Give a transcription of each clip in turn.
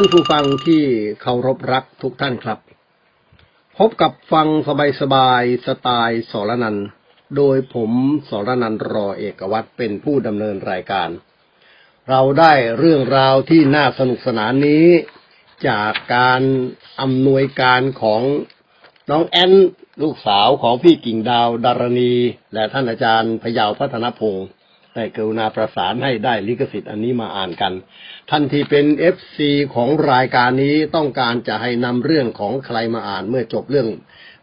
ท่านผู้ฟังที่เคารพรักทุกท่านครับ พบกับฟังสบายๆสไตล์สรนัน โดยผมสรนันรอเอกวัตรเป็นผู้ดำเนินรายการ เราได้เรื่องราวที่น่าสนุกสนานนี้ จากการอำนวยการของน้องแอนลูกสาวของพี่กิ่งดาวดารณี และท่านอาจารย์พยาวพัฒนพงศ์ได้กรุณาประสานให้ได้ลิขสิทธิ์อันนี้มาอ่านกัน ท่านที่เป็น FC ของรายการนี้ต้องการจะให้นำเรื่องของใครมาอ่านเมื่อจบเรื่อง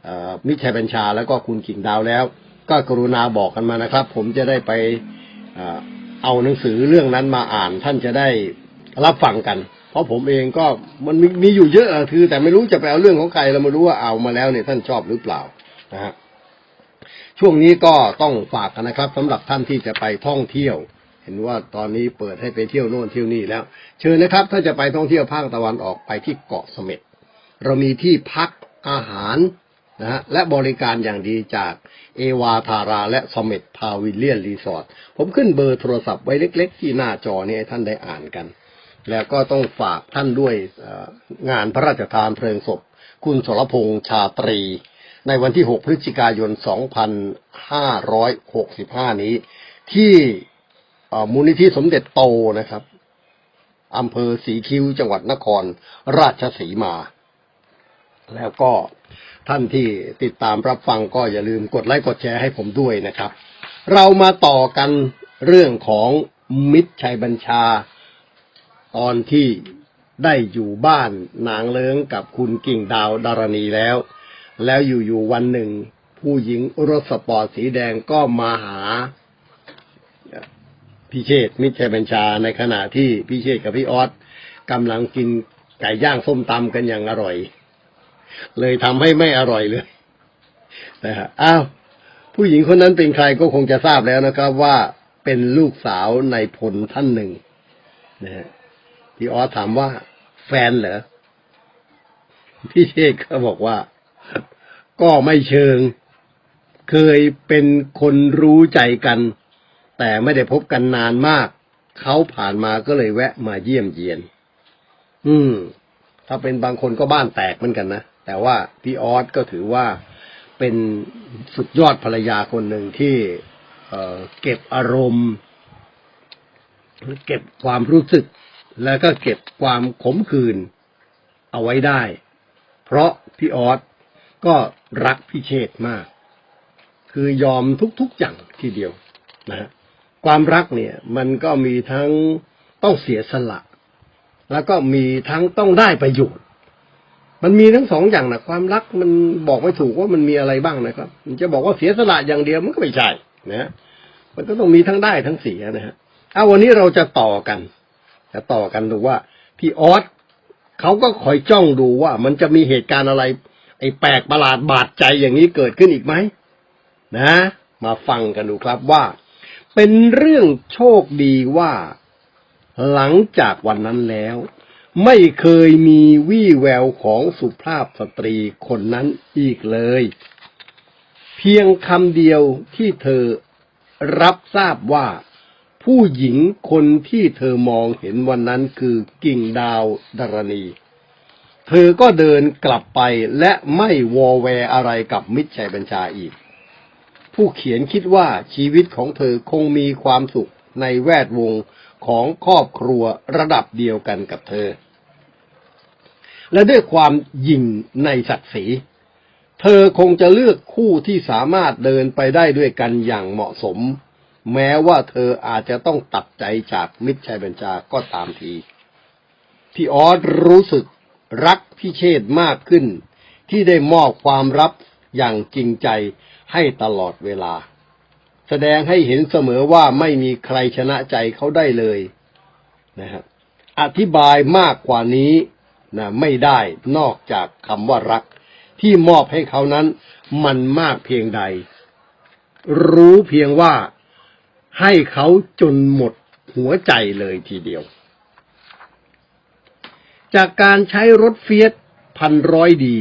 อมิชัยบัญชาแล้วก็คุณกิ่งดาวแล้ว ก็กรุณาบอกกันมานะครับ ผมจะได้ไปเอาหนังสือเรื่องนั้นมาอ่าน ท่านจะได้รับฟังกัน เพราะผมเองก็มันมีมีอยู่เยอะอะคือ แต่ไม่รู้จะไปเอาเรื่องของใครเราไม่รู้ว่าเอามาแล้วเนี่ยท่านชอบหรือเปล่านะฮะช่วงนี้ก็ต้องฝากกันนะครับสำหรับท่านที่จะไปท่องเที่ยว เห็นว่าตอนนี้เปิดให้ไปเที่ยวโน่นเที่ยวนี่แล้ว เชิญนะครับ ถ้าจะไปท่องเที่ยวภาคตะวันออกไปที่เกาะเสม็ดเรามีที่พักอาหารนะฮะและบริการอย่างดีจากเอวาทาราและสม็ดพาวิลเลียนรีสอร์ทผมขึ้นเบอร์โทรศัพท์ไว้เล็ก ๆ ที่หน้าจอนี้ให้ท่านได้อ่านกัน แล้วก็ต้องฝากท่านด้วยงานพระราชทานเพลิงศพ คุณสรพงษ์ชาตรี ในวันที่ 6 พฤศจิกายน 2565 นี้ ที่ มูลนิธิสมเด็จโตนะครับอำเภอสีคิ้วจังหวัดนครราชสีมา แล้วก็ท่านที่ติดตามรับฟังก็อย่าลืมกดไลค์กดแชร์ให้ผมด้วยนะครับ เรามาต่อกันเรื่องของมิตรชัยบัญชา ตอนที่ได้อยู่บ้านนางเลิ้งกับคุณกิ่งดาวดารณีแล้ว แล้วอยู่ๆวันหนึ่ง ผู้หญิงรถสปอร์ตสีแดงก็มาหา พี่เชษมิตรชัยบัญชาในขณะที่พี่เชษกับพี่ออสกำลังกินไก่ย่างส้มตำกันอย่างอร่อย เลยทำให้ไม่อร่อยเลยนะฮะอ้าวผู้หญิงคนนั้นเป็นใครก็คงจะทราบแล้วนะครับ ว่าเป็นลูกสาวในพลท่านหนึ่งนะฮะพี่ออสถามว่า แฟนเหรอพี่เชษก็บอกว่า ก็ไม่เชิง เคยเป็นคนรู้ใจกัน แต่ไม่ได้พบกันนานมาก เขาผ่านมาก็เลยแวะมาเยี่ยมเยียน อืม ถ้าเป็นบางคนก็บ้านแตกเหมือนกันนะ แต่ว่าพี่ออสก็ถือว่าเป็นสุดยอดภรรยาคนหนึ่งที่เเก็บอารมณ์ เก็บความรู้สึก แล้วก็เก็บความขมขื่นเอาไว้ได้ เพราะพี่ออสก็รักพี่เชษฐ์มาก คือยอมทุกๆอย่างทีเดียวนะฮะ ความรักเนี่ย มันก็มีทั้งต้องเสียสละ แล้วก็มีทั้งต้องได้ประโยชน์ มันมีทั้งสองอย่างนะความรักมันบอกไม่ถูกว่ามันมีอะไรบ้างนะครับ มันจะบอกว่าเสียสละอย่างเดียวมันก็ไม่ใช่นะมันก็ต้องมีทั้งได้ทั้งเสียนะฮะเอาวันนี้เราจะต่อกัน จะต่อกันดูว่าพี่ออสเขาก็คอยจ้องดูว่ามันจะมีเหตุการณ์อะไร ไอ้แปลกประหลาดบาดใจอย่างนี้เกิดขึ้นอีกไหมนะ มาฟังกันดูครับว่า เป็นเรื่องโชคดีว่า หลังจากวันนั้นแล้ว ไม่เคยมีวี่แววของสุภาพสตรีคนนั้นอีกเลย เพียงคำเดียวที่เธอรับทราบว่า ผู้หญิงคนที่เธอมองเห็นวันนั้นคือกิ่งดาวดารณี เธอก็เดินกลับไปและไม่วอแวอะไรกับมิตรชัยบัญชาอีก ผู้เขียนคิดว่าชีวิตของเธอคงมีความสุขในแวดวงของครอบครัวระดับเดียวกันกับเธอ และด้วยความยิ่งในศักดิ์ศรีเธอคงจะเลือกคู่ที่สามารถเดินไปได้ด้วยกันอย่างเหมาะสม แม้ว่าเธออาจจะต้องตัดใจจากมิตรชัยบัญชาก็ตามทีพี่ออสรู้สึกรักพี่เชษมากขึ้น ที่ได้มอบความรับอย่างจริงใจ ให้ตลอดเวลา แสดงให้เห็นเสมอว่าไม่มีใครชนะใจเขาได้เลยนะฮะอธิบายมากกว่านี้นะไม่ได้นอกจากคำว่ารัก ที่มอบให้เขานั้น มันมากเพียงใด รู้เพียงว่าให้เขาจนหมดหัวใจเลยทีเดียว จากการใช้รถเฟียสพันร้อยดี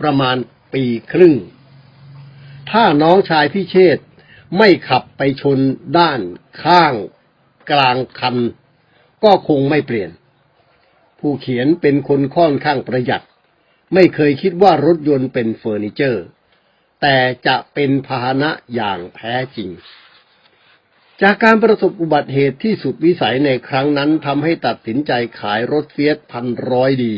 ประมาณปีครึ่ง ถ้าน้องชายพิเชษไม่ขับไปชนด้านข้างกลางคัน ก็คงไม่เปลี่ยน ผู้เขียนเป็นคนค่อนข้างประหยัด ไม่เคยคิดว่ารถยนต์เป็นเฟอร์นิเจอร์ แต่จะเป็นพาหนะอย่างแท้จริง จากการประสบอุบัติเหตุที่สุดวิสัยในครั้งนั้นทำให้ตัดสินใจขายรถเฟียสพันร้อยดี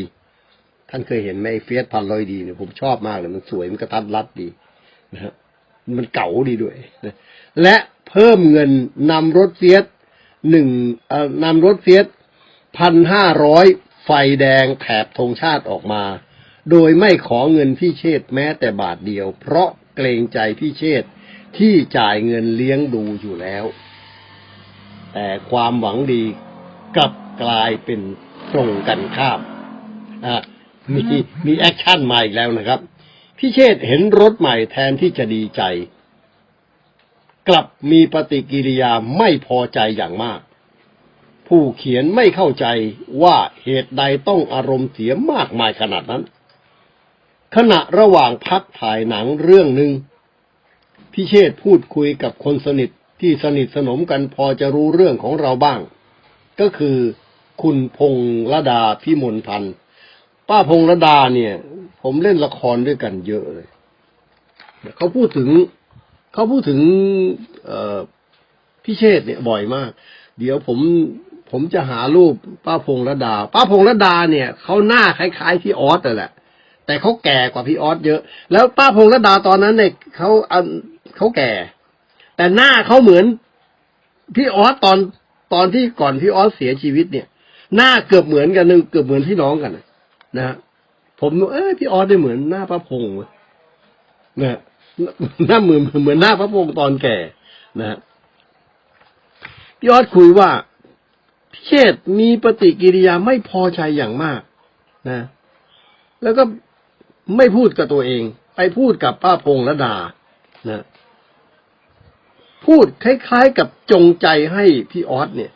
ท่านเคยเห็นไหมเฟียสพันร้อยดีเนี่ยผมชอบมากเลยมันสวยมันกระทัดรัดดี นะฮะมันเก๋าดีด้วยนะและเพิ่มเงินนำรถเฟียสหนึ่งนำรถเฟียสพันห้าร้อยไฟแดงแถบธงชาติออกมา โดยไม่ขอเงินพี่เชษแม้แต่บาทเดียว เพราะเกรงใจพี่เชษที่จ่ายเงินเลี้ยงดูอยู่แล้ว แต่ความหวังดีกลับกลายเป็นตรงกันข้าม อะมีมีแอคชั่นมาอีกแล้วนะครับ พี่เชษเห็นรถใหม่แทนที่จะดีใจ กลับมีปฏิกิริยาไม่พอใจอย่างมาก ผู้เขียนไม่เข้าใจว่าเหตุใดต้องอารมณ์เสียมากมายขนาดนั้น ขณะระหว่างพักถ่ายหนังเรื่องหนึ่งพี่เชษพูดคุยกับคนสนิทที่สนิทสนมกันพอจะรู้เรื่องของเราบ้าง ก็คือคุณพงษ์ระดาพิมลพันธ์ป้าพงษ์ระดาเนี่ย ผมเล่นละครด้วยกันเยอะเลย เขาพูดถึงเขาพูดถึงพี่เชษ์เนี่ยบ่อยมาก เดี๋ยวผมผมจะหารูปป้าพงษ์ระดา ป้าพงษ์ระดาเนี่ยเขาหน้าคล้ายๆพี่ออสแต่แหละ แต่เขาแก่กว่าพี่ออสเยอะ แล้วป้าพงษ์ระดาตอนนั้นเนี่ยเขาเขาแก่ แต่หน้าเขาเหมือนพี่ออสตอนตอนที่ก่อนพี่ออสเสียชีวิตเนี่ย หน้าเกือบเหมือนกันนึงเกือบเหมือนพี่น้องกันนะนะฮะ ผมเอ้ยพี่ออสได้เหมือนหน้าป้าพงษ์นะฮะหน้าเหมือนเหมือนหน้าพระพงษ์ตอนแก่นะฮะพี่ออสคุยว่าพี่เชษมีปฏิกิริยาไม่พอใจอย่างมากนะ แล้วก็ไม่พูดกับตัวเอง ไปพูดกับป้าพงษ์ระดานะพูดคล้ายๆกับจงใจให้พี่ออสเนี่ย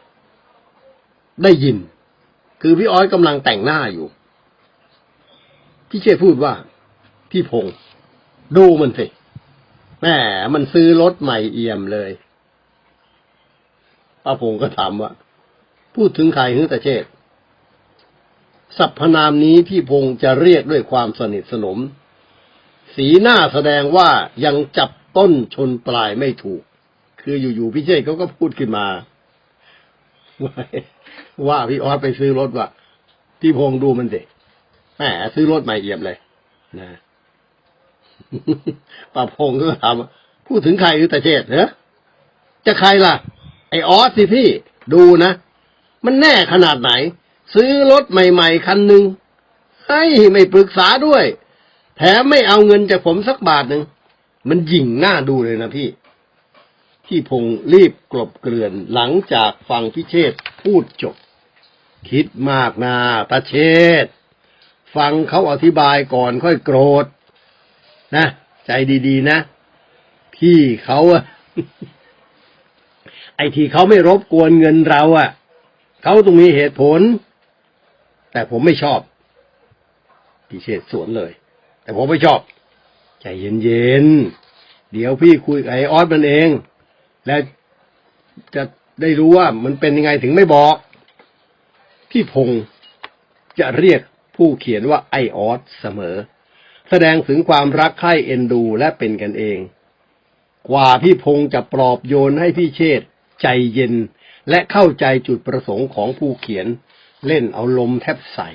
ได้ยิน คือพี่ออสกำลังแต่งหน้าอยู่ พี่เชษพูดว่า พี่พงษ์ดูมันสิแหมมันซื้อรถใหม่เอี่ยมเลยป้าพงษ์ก็ถามว่า พูดถึงใครฮึแต่เชษฐสรรพนามนี้พี่พงษ์จะเรียกด้วยความสนิทสนม สีหน้าแสดงว่ายังจับต้นชนปลายไม่ถูก คืออยู่ๆพี่เชษเขาก็พูดขึ้นมา ว่าพี่ออสไปซื้อรถว่ะพี่พงษ์ดูมันสิ แหมซื้อรถใหม่เอี่ยมเลยนะป้าพงก็ถามพูดถึงใครหรือตาเชษเหรอจะใครล่ะ ไอออสสิพี่ ดูนะ มันแน่ขนาดไหน ซื้อรถใหม่ ๆ คันหนึ่งให้ไม่ปรึกษาด้วย แถมไม่เอาเงินจากผมสักบาทหนึ่ง มันหยิ่งหน้าดูเลยนะพี่ ที่พงรีบกลบเกลื่อนหลังจากฟังพิเชษพูดจบ คิดมากนาตาเชษ ฟังเขาอธิบายก่อนค่อยโกรธ นะ ใจดีๆนะ พี่เขาอะไอ้ที่เขาไม่รบกวนเงินเราอะเขาต้องมีเหตุผล แต่ผมไม่ชอบพี่เชษสวนเลย แต่ผมไม่ชอบ ใจเย็นๆเดี๋ยวพี่คุยกับไอออสมันเอง แล้วจะได้รู้ว่ามันเป็นยังไงถึงไม่บอก พี่พงษ์จะเรียก ผู้เขียนว่าไอออสเสมอ แสดงถึงความรักใคร่เอ็นดูและเป็นกันเอง กว่าพี่พงษ์จะปลอบโยนให้พี่เชษ์ใจเย็นและเข้าใจจุดประสงค์ของผู้เขียน เล่นเอาลมแทบใส่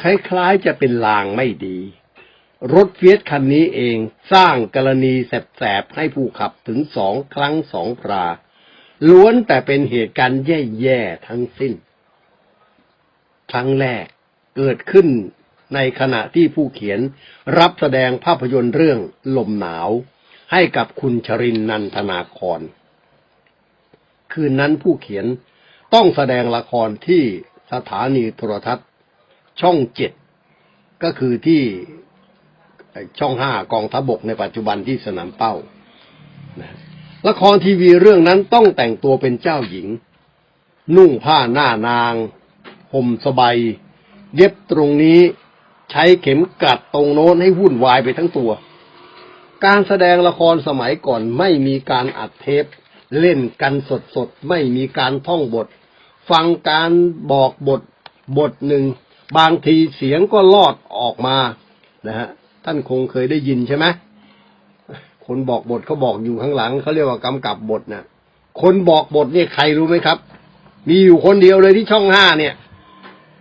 คล้ายๆจะเป็นลางไม่ดี รถเฟียสคันนี้เองสร้างกรณีแสบๆให้ผู้ขับถึงสองครั้งสองคราล้วนแต่เป็นเหตุการณ์แย่ๆทั้งสิ้น ครั้งแรก เกิดขึ้นในขณะที่ผู้เขียนรับแสดงภาพยนตร์เรื่องลมหนาว ให้กับคุณชรินนันทนาคร คืนนั้นผู้เขียนต้องแสดงละครที่สถานีโทรทัศน์ ช่องเจ็ดก็คือที่ช่องห้ากองทัพบกในปัจจุบันที่สนามเป้านะละครทีวีเรื่องนั้นต้องแต่งตัวเป็นเจ้าหญิง นุ่งผ้าหน้านางห่มสบาย เย็บตรงนี้ใช้เข็มกัดตรงโน้นให้วุ่นวายไปทั้งตัว การแสดงละครสมัยก่อนไม่มีการอัดเทป เล่นกันสดๆไม่มีการท่องบท ฟังการบอกบทบทหนึ่ง บางทีเสียงก็ลอดออกมานะฮะท่านคงเคยได้ยินใช่ไหมคนบอกบทเขาบอกอยู่ข้างหลังเขาเรียกว่ากำกับบทนะคนบอกบทเนี่ยใครรู้ไหมครับ มีอยู่คนเดียวเลยที่ช่องห้าเนี่ย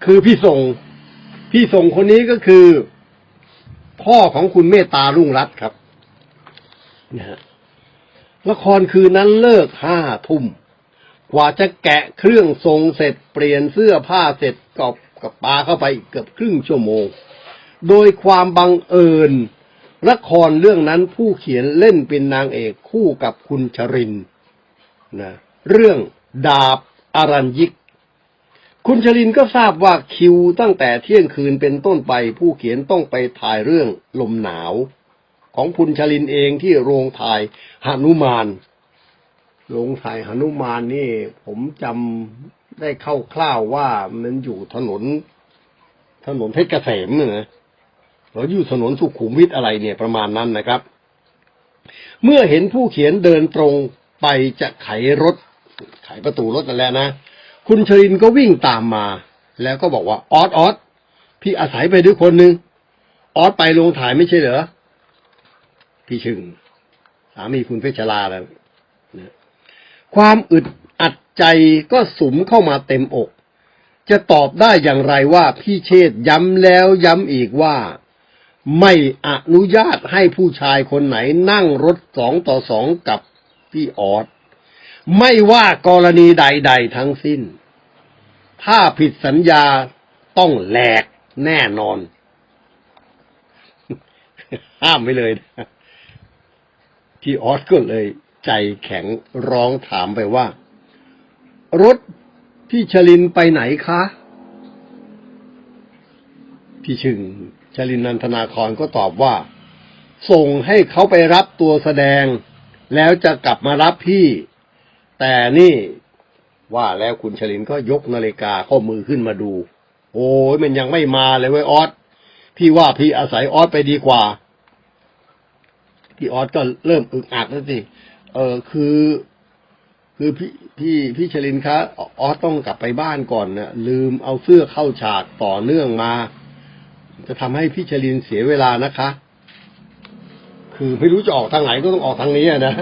คือพี่ส่ง พี่ส่งคนนี้ก็คือ พ่อของคุณเมตตารุ่งรัตน์ครับนะฮะละครคืนนั้นเลิกห้าทุ่ม กว่าจะแกะเครื่องทรงเสร็จเปลี่ยนเสื้อผ้าเสร็จก็กับปลาเข้าไปเกือบครึ่งชั่วโมง โดยความบังเอิญละครเรื่องนั้นผู้เขียนเล่นเป็นนางเอกคู่กับคุณชรินนะเรื่องดาบอารัญยิก คุณชลินก็ทราบว่าคิวตั้งแต่เที่ยงคืนเป็นต้นไปผู้เขียนต้องไปถ่ายเรื่องลมหนาว ของคุณชลินเองที่โรงถ่ายหนุมานโรงถ่ายหนุมานนี่ ผมจำได้คร่าวๆว่ามันอยู่ถนน ถนนเพชรเกษมเนี่ยนะหรืออยู่ถนนสุขุมวิทอะไรเนี่ยประมาณนั้นนะครับ เมื่อเห็นผู้เขียนเดินตรงไปจะไขรถ ไขประตูรถนั่นแหละนะ คุณชรินก็วิ่งตามมา แล้วก็บอกว่าออสออสพี่อาศัยไปด้วยคนหนึ่งออสไปลงถ่ายไม่ใช่เหรอพี่ชึงสามีคุณเพชรลาแล้วนะความอึดอัดใจก็สุมเข้ามาเต็มอก จะตอบได้อย่างไรว่าพี่เชษย้ำแล้วย้ำอีกว่า ไม่อนุญาตให้ผู้ชายคนไหนนั่งรถสองต่อสองกับพี่ออส ไม่ว่ากรณีใด ๆ ทั้งสิ้น ถ้าผิดสัญญาต้องแหลกแน่นอน ห้ามไม่เลยนะที่ออสก็เลยใจแข็งร้องถามไปว่า รถพี่ชลินไปไหนคะ พี่ชึงชลินนันทนาครก็ตอบว่า ส่งให้เขาไปรับตัวแสดง แล้วจะกลับมารับพี่ แต่นี่ว่าแล้วคุณชลินก็ยกนาฬิกาข้อมือขึ้นมาดู โอ้ยมันยังไม่มาเลยเว้ยออสพี่ว่าพี่อาศัยออสไปดีกว่า พี่ออสก็เริ่มอึกอักแล้วสิเออคือ คือพี่พี่พี่ชลินคะออสต้องกลับไปบ้านก่อนนะลืมเอาเสื้อเข้าฉากต่อเนื่องมา จะทำให้พี่ชลินเสียเวลานะคะ คือไม่รู้จะออกทางไหนก็ต้องออกทางนี้นะ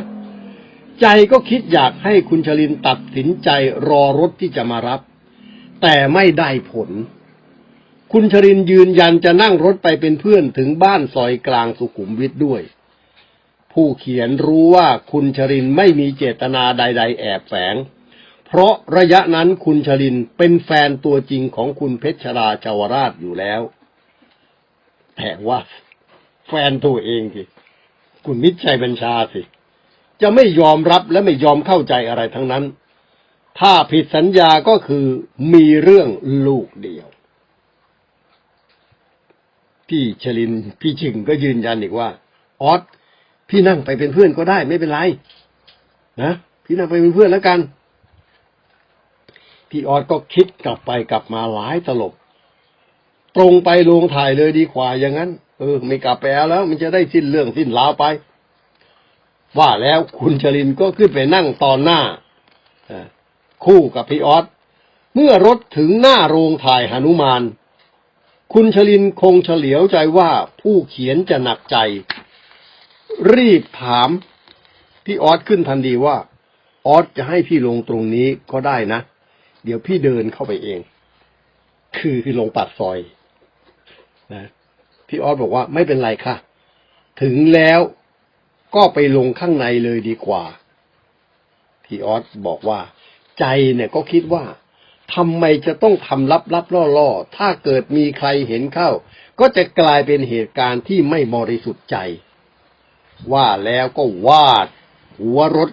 ใจก็คิดอยากให้คุณชลินตัดสินใจรอรถที่จะมารับ แต่ไม่ได้ผล คุณชรินยืนยันจะนั่งรถไปเป็นเพื่อนถึงบ้านซอยกลางสุขุมวิทด้วย ผู้เขียนรู้ว่าคุณชรินไม่มีเจตนาใด ๆ แอบแฝง เพราะระยะนั้นคุณชรินเป็นแฟนตัวจริงของคุณเพชรราชาวราชอยู่แล้ว แต่ว่าแฟนตัวเองสิคุณมิตรชัยบัญชาสิ จะไม่ยอมรับและไม่ยอมเข้าใจอะไรทั้งนั้น ถ้าผิดสัญญาก็คือมีเรื่องลูกเดียว พี่ชลินพี่ชิงก็ยืนยันอีกว่าออสพี่นั่งไปเป็นเพื่อนก็ได้ไม่เป็นไรนะพี่นั่งไปเป็นเพื่อนแล้วกัน พี่ออสก็คิดกลับไปกลับมาหลายตลบ ตรงไปโรงถ่ายเลยดีกว่าอย่างนั้น เออ ไม่กลับไปแล้ว มันจะได้สิ้นเรื่องสิ้นราวไป ว่าแล้วคุณชลินก็ขึ้นไปนั่งตอนหน้า คู่กับพี่ออสเมื่อรถถึงหน้าโรงถ่ายหนุมาน คุณชลินคงเฉลียวใจว่าผู้เขียนจะหนักใจ รีบถาม พี่ออสขึ้นทันทีว่า ออสจะให้พี่ลงตรงนี้ก็ได้นะ เดี๋ยวพี่เดินเข้าไปเอง คือคือลงปัดซอยนะพี่ออสบอกว่าไม่เป็นไรค่ะ ถึงแล้ว ก็ไปลงข้างในเลยดีกว่าพี่ออสบอกว่า ใจเนี่ยก็คิดว่าทำไมจะต้องทำลับลับล่อล่อถ้าเกิดมีใครเห็นเข้า ก็จะกลายเป็นเหตุการณ์ที่ไม่บริสุทธิ์ใจ ว่าแล้วก็วาด หัวรถ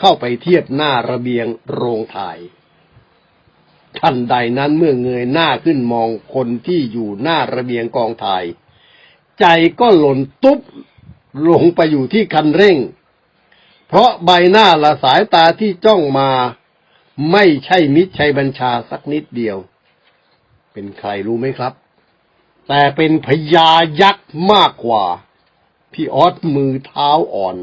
เข้าไปเทียบหน้าระเบียงโรงถ่ายทันใดนั้นเมื่อเงยหน้าขึ้นมองคนที่อยู่หน้าระเบียงกองถ่าย ใจก็หล่นตุ๊บ ลงไปอยู่ที่คันเร่ง เพราะใบหน้าและสายตาที่จ้องมา ไม่ใช่มิตรชัยบัญชาสักนิดเดียว เป็นใครรู้ไหมครับ แต่เป็นพญายักษ์มากกว่า พี่ออสมือเท้าอ่อน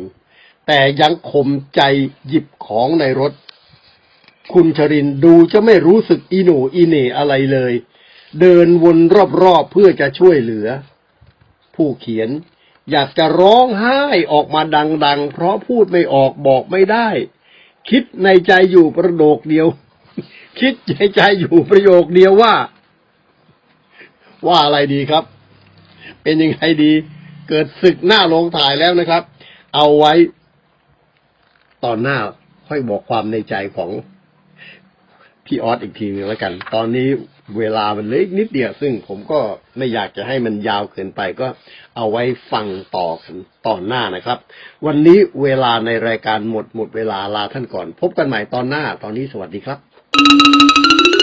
แต่ยังข่มใจหยิบของในรถ คุณชรินดูจะไม่รู้สึกอีโหนอีเหน่อะไรเลย เดินวนรอบๆเพื่อจะช่วยเหลือ ผู้เขียน อยากจะร้องไห้ออกมาดัง ๆ เพราะพูดไม่ออกบอกไม่ได้ คิดในใจอยู่ประโยคเดียว คิดในใจอยู่ประโยคเดียวว่า ว่าอะไรดีครับ เป็นยังไงดี เกิดศึกหน้าลงถ่ายแล้วนะครับ เอาไว้ ตอนหน้าค่อยบอกความในใจของพี่ออสอีกทีนึงแล้วกัน ตอนนี้ เวลามันเล็กนิดเดียวซึ่งผมก็ไม่อยากจะให้มันยาวเกินไปก็เอาไว้ฟังต่อกันตอนหน้านะครับ วันนี้เวลาในรายการหมดหมดเวลาลาท่านก่อน พบกันใหม่ตอนหน้าตอนนี้สวัสดีครับ